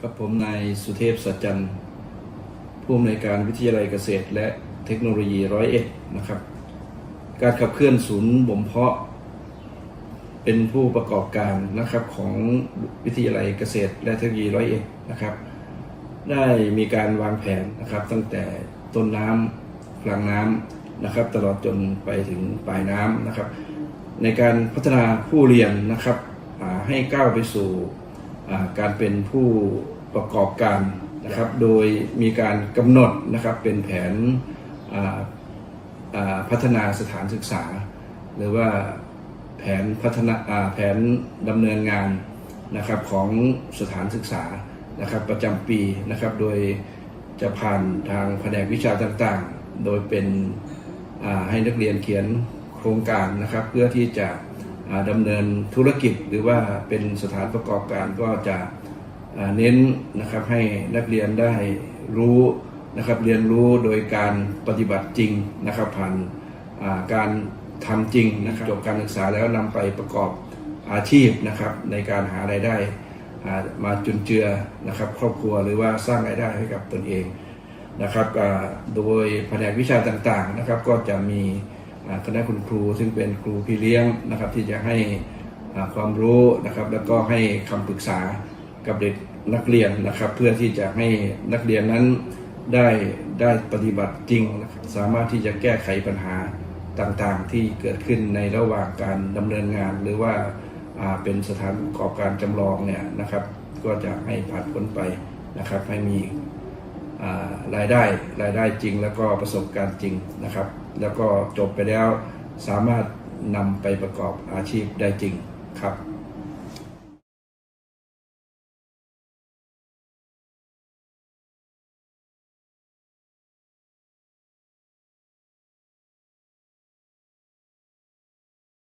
ครับผมนายสุเทพสัจจันธ์ผู้อำนวยการวิทยาลัยเกษตร และเทคโนโลยีร้อยเอ็ดนะครับ การขับเคลื่อนศูนย์บ่มเพาะ เป็นผู้ประกอบการนะครับของวิทยาลัยเกษตร และเทคโนโลยีร้อยเอ็ดนะครับ ได้มีการวางแผนนะครับ ตั้งแต่ต้นน้ำกลางน้ำนะครับ ตลอดจนไปถึงปลายน้ำนะครับ ในการพัฒนาผู้เรียนนะครับให้ก้าวไปสู่การเป็นผู้ ประกอบการนะครับ โดยมีการกำหนดนะครับเป็นแผนพัฒนาสถานศึกษา หรือว่าแผนพัฒนาแผนดำเนินงานนะครับของสถานศึกษานะครับประจำปีนะครับ โดยจะผ่านทางแผนกวิชาต่างๆ โดยเป็นให้นักเรียนเขียนโครงการนะครับ เพื่อที่จะดำเนินธุรกิจหรือว่าเป็นสถานประกอบการก็จะ เน้นนะครับให้นักเรียนได้รู้นะครับเรียนรู้โดยการปฏิบัติจริงนะครับผ่านการทำจริงนะครับจบการศึกษาแล้วนำไปประกอบอาชีพนะครับในการหารายได้มาจุนเจือนะครับครอบครัวหรือว่าสร้างรายได้ให้กับตนเองนะครับโดยแผนกวิชาต่างๆนะครับก็จะมีอ่าคณะคุณครูซึ่งเป็นครูพี่เลี้ยงนะครับที่จะให้ความรู้นะครับแล้วก็ให้คำปรึกษา กับเด็กนักเรียนนะครับ เพื่อที่จะให้นักเรียนนั้นได้ได้ปฏิบัติจริงนะครับสามารถที่จะแก้ไขปัญหาต่างๆ ที่เกิดขึ้นในระหว่างการดำเนินงาน หรือว่าเป็นสถานประกอบการจำลองเนี่ยนะครับ ก็จะให้ผ่านพ้นไปนะครับ ให้มีรายได้รายได้จริง แล้วก็ประสบการณ์จริงนะครับ แล้วก็จบไปแล้วสามารถนำไปประกอบอาชีพได้จริงครับ